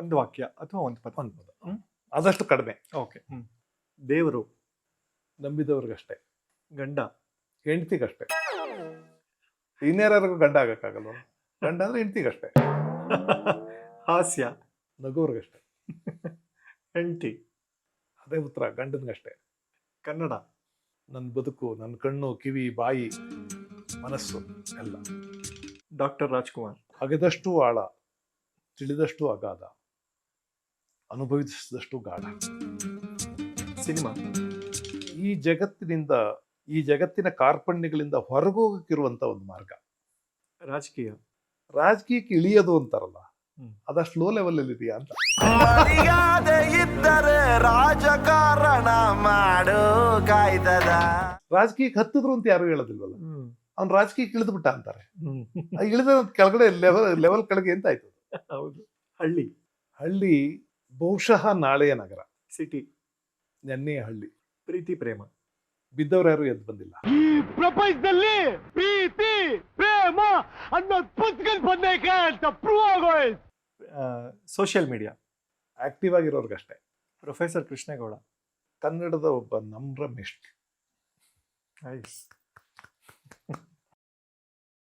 ಒಂದು ವಾಕ್ಯ ಅಥವಾ ಒಂದು ಪದ. ಒಂದು ಪದ. ಆದಷ್ಟು ಕಡಿಮೆ. ಓಕೆ. ದೇವರು ನಂಬಿದವ್ರಿಗಷ್ಟೇ. ಗಂಡ. ಹೆಂಡ್ತಿಗಷ್ಟೇ. ಇನ್ಯಾರಿಗೂ ಗಂಡ ಆಗೋಕ್ಕಾಗಲ್ಲ ಗಂಡ ಅಂದ್ರೆ ಹೆಂಡ್ತಿಗಷ್ಟೇ. ಹಾಸ್ಯ. ನಗೋರ್ಗಷ್ಟೇ ಹೆಂಡತಿ. ಅದೇ ಉತ್ತರ ಗಂಡನಿಗಷ್ಟೇ. ಕನ್ನಡ. ನನ್ನ ಬದುಕು ನನ್ನ ಕಣ್ಣು ಕಿವಿ ಬಾಯಿ ಮನಸ್ಸು ಎಲ್ಲ. ಡಾಕ್ಟರ್ ರಾಜ್ಕುಮಾರ್. ಅಗೆದಷ್ಟು ಆಳ ತಿಳಿದಷ್ಟು ಅಗಾಧ. ಅನುಭವಿಸಿದಷ್ಟು ಗಾಢ. ಸಿನಿಮಾ. ಈ ಜಗತ್ತಿನಿಂದ ಈ ಜಗತ್ತಿನ ಕಾರ್ಪಣ್ಯಗಳಿಂದ ಹೊರಗೋಗಕ್ಕಿರುವಂತ ಒಂದು ಮಾರ್ಗ. ರಾಜಕೀಯ. ರಾಜಕೀಯಕ್ಕೆ ಇಳಿಯೋದು ಅಂತಾರಲ್ಲ. ಅದಷ್ಟು ಲೋ ಲೆವೆಲ್ ಅಲ್ಲಿ ಇದೆಯಾ ಅಂತ. ಇದ್ದರೆ ರಾಜಕಾರಣ ಮಾಡೋ ಕಾಯ್ತದ. ರಾಜಕೀಯಕ್ಕೆ ಹತ್ತಿದ್ರು ಅಂತ ಯಾರು ಹೇಳೋದಿಲ್ವಲ್ಲ? ಅವ್ನು ರಾಜಕೀಯಕ್ಕೆ ಇಳಿದು ಬಿಟ್ಟ ಅಂತಾರೆ ಇಳಿದ ಕೆಳಗಡೆ ಲೆವೆಲ್ ಲೆವೆಲ್ ಕೆಳಗೆ ಎಂತ ಆಯ್ತು ಹೌದು. ಹಳ್ಳಿ. ಹಳ್ಳಿ ಬಹುಶಃ ನಾಳೆಯ ನಗರ ಸಿಟಿ ನೆನ್ನೆಯ ಹಳ್ಳಿ ಪ್ರೀತಿ ಪ್ರೇಮ. ಬಿದ್ದವ್ರು ಯಾರು ಎದ್ದು ಬಂದಿಲ್ಲ. ಈ ಪ್ರಪಂಚದಲ್ಲಿ ಪ್ರೀತಿ ಪ್ರೇಮ ಅನ್ನೋದು ಅಂತ ಪ್ರೂವ್ ಆಗೋಯ್ತು. ಸೋಷಿಯಲ್ ಮೀಡಿಯಾ ಆಕ್ಟಿವ್ ಆಗಿರೋರ್ಗಷ್ಟೇ. ಪ್ರೊಫೆಸರ್ ಕೃಷ್ಣೇಗೌಡ ಕನ್ನಡದ ಒಬ್ಬ ನಮ್ರ ಮಿಸ್ಟ್ ನೈಸ್